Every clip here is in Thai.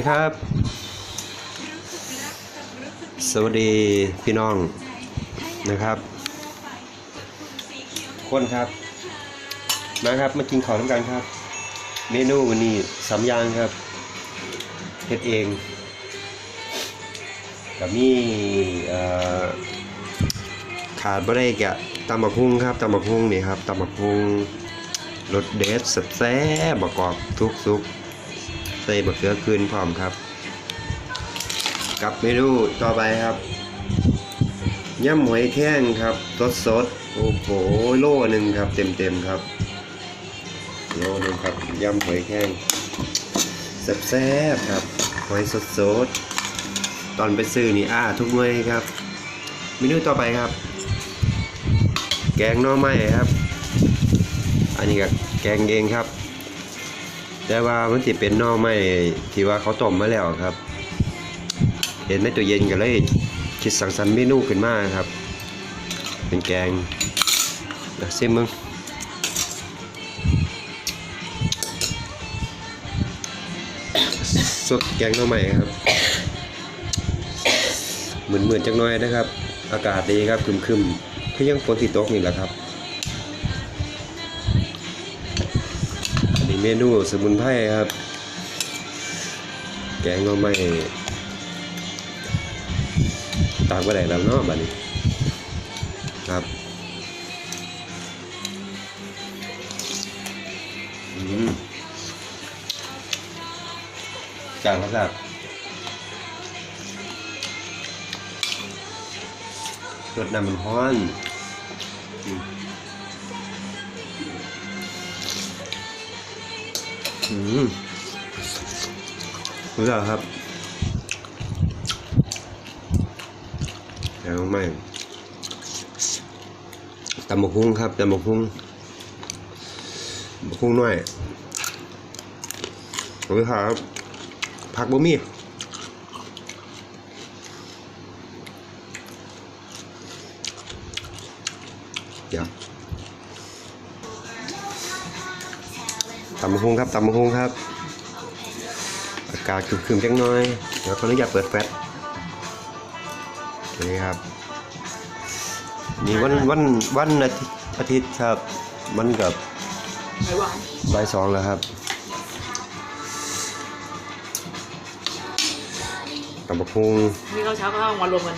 สวัสดีครับ สวัสดีพี่น้องนะครับ คนครับ มาครับมากินข้าวน้ำกันครับ เมนูวันนี้สามอย่างครับเฮ็ดเองกับมีขาดบ่ได้แกะตำบักหุ่งครับตำบักหุ่งนี่ครับตำบักหุ่งรสเด็ดแซ่บประกอบทุกซุก ส่บะเขือคืนพร้อมครับ กับเมนูต่อไปครับย่ำหอยแข้งครับสดสดโอ้โหโลหนึ่งครับ เต็มเต็มครับ โลหนึ่งครับยำหอยแข้งแซ่บๆครับหอยสดสดตอนไปซื้อนี่อ้าทุกเมื่อครับเมนูต่อไปครับ แกงน่อไม้ครับ อันนี้ก็แกงเองครับ แต่ว่ามันจะเป็นน่อไม้ที่ว่าเขาต้มมาแล้วครับ เห็นในตู้เย็นก็เลยคิดสั่งสรรค์เมนูขึ้นมาครับ เป็นแกงซิมมึงสดแกงน่อใหม่ครับ เหมือนเหมือนจังน้อยนะครับ อากาศดีครับคึมคึมๆคือยังฝนติดตกนี่แหละครับ เมนูสมุนไพรครับ แกงหน่อไม้ตากไปไหนแล้วเนาะบัดนี้ครับอืมจางครับรับรดน้ำมันฮ้อน อืมอืมรู้จักครับแล้วไม่ตำบกหุ้งครับตำบกหุ้งบกหุ้งหน่อยขอบคุณครับผักบ่มี ตำมะฮงครับตำมะฮงครับอากาศครึมๆจังน้อยเดี๋ยวขออนุญาตเปิดแฟลชนี่ครับนี่วันวันวันอาทิตย์อาทิตย์ครับมันกับไอ้หวานบ่ายสองแล้วครับตำมะฮงนี่ข้าวเช้าก็ข้าวมารวมกัน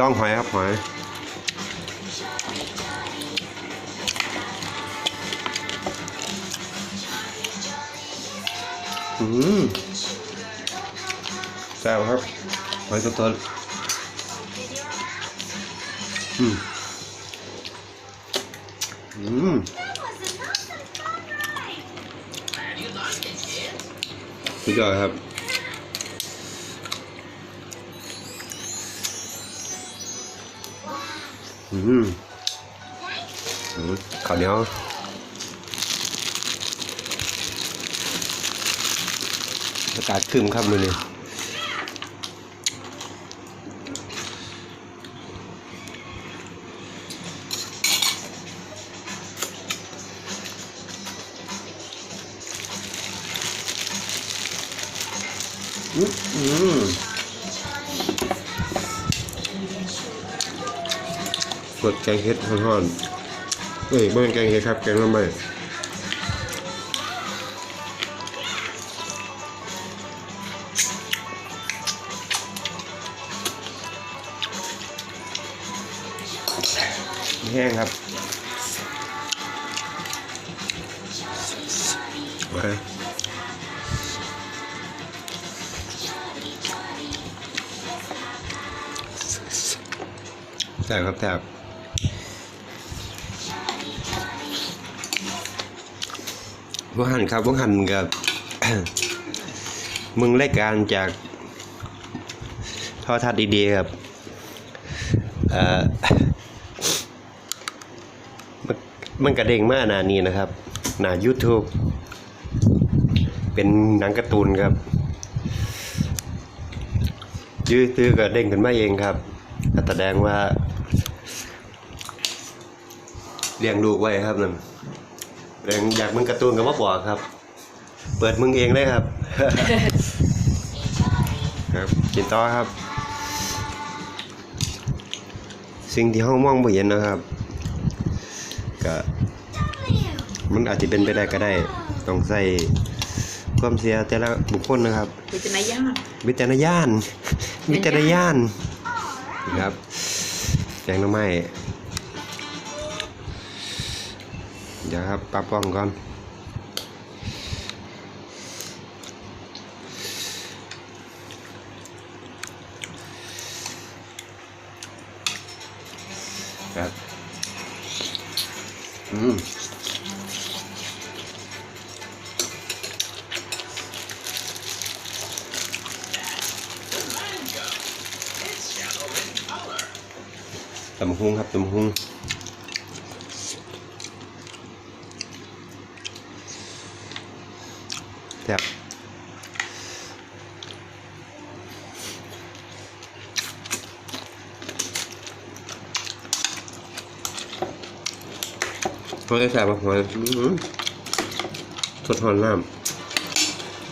ล่องหอยครับหอยอืมแซ่บครับหอยสดๆอืมอืมสุดยอดครับ อืมอืมข้าวเหนียวอากาศครึมครับมือนี้อืม อืมกดแกงเห็ดห่อนๆเอ้ยไม่เป็นแกงเห็ดครับ แกงละไม้แห้งครับมาแซ่บครับแซ่บ วงหันครับวงหันกับมึงรายการจากทอทัศน์ดีๆครับมันกระเด้งมากนานี้นะครับหน้า YouTube เป็นหนังการ์ตูนครับ ยืดตื้อก็เด้งขึ้นมาเองครับแสดงว่าเลี้ยงลูกไว้ครับนั่น เลี้ยงอยากมึงการ์ตูนก็มาบอกครับ เปิดมึงเองเลยครับ ครับกินต่อครับ สิ่งที่ห้องมองไม่เห็นนะครับก็มันอาจจะเป็นไปได้ก็ได้ ต้องใส่ความเสียแต่ละบุคคลนะครับ วิจารณญาณวิจารณญาณวิจารณญาณนะครับแกงหน้ำไม้ เดี๋ยวครับปรับป้องก่อนครับอืมตำหุงครับตำหุง แซ่บพอได้แซ่บมาหัวอื้อหือสดหอนน้อ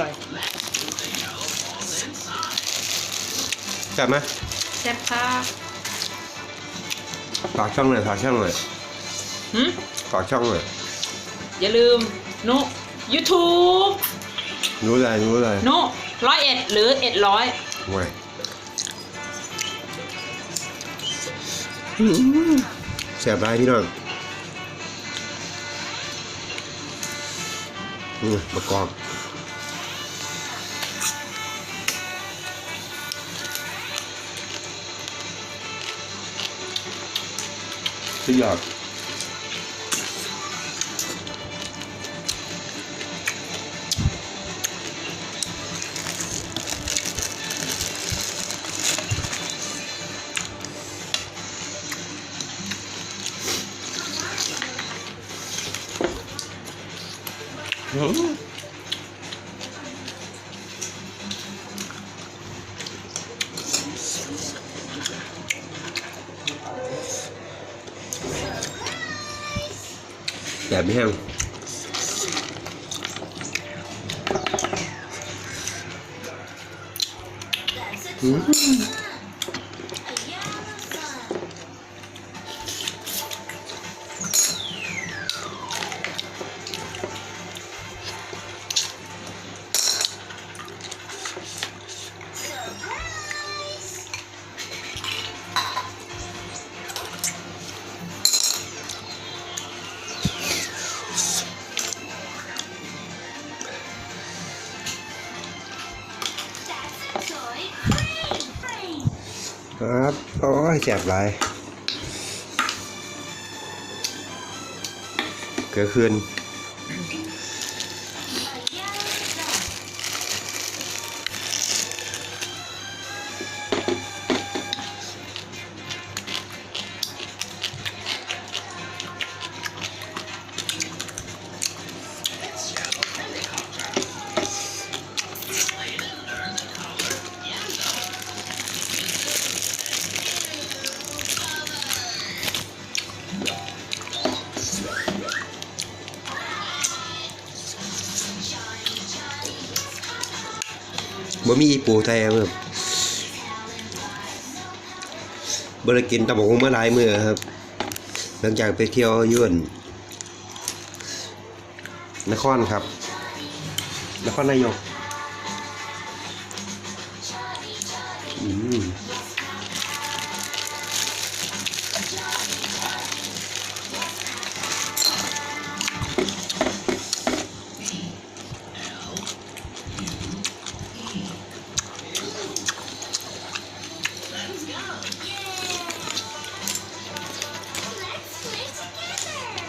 ร่อยำแซ่บไหมแซ่บค่ะฝากช่องหน่อยฝากช่องหน่อยหืมฝากช่องหน่อยอย่าลืมนุยูทูบ รู้เลยรู้เลยนุร้อยเอ็ดหรือเอ็ดร้อยห่วยแซ่บไรพี่น้องอืมประกอบสุดยอด อื้อแบ ครับโอ้ยแซ่บไรเกิดขึ้น บ่มีอีปูไทยครับบริกินตะบกหุ่งมาหลายมือครับ หลังจากไปเที่ยวอยวนนครครับ นครนายก อืม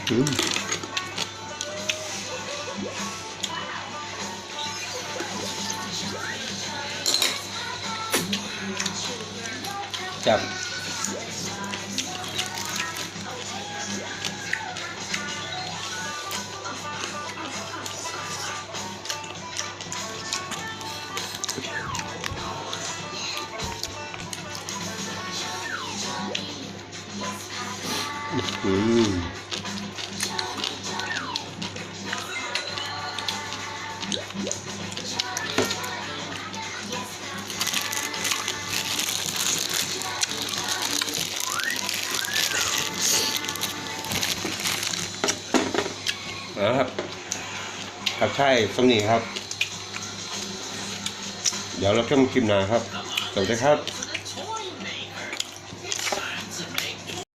Ừ. chậm Mm. ผับใช่สำนีครับ เดี๋ยวเราเข้มคลิมหนาครับ สวัสดีครับ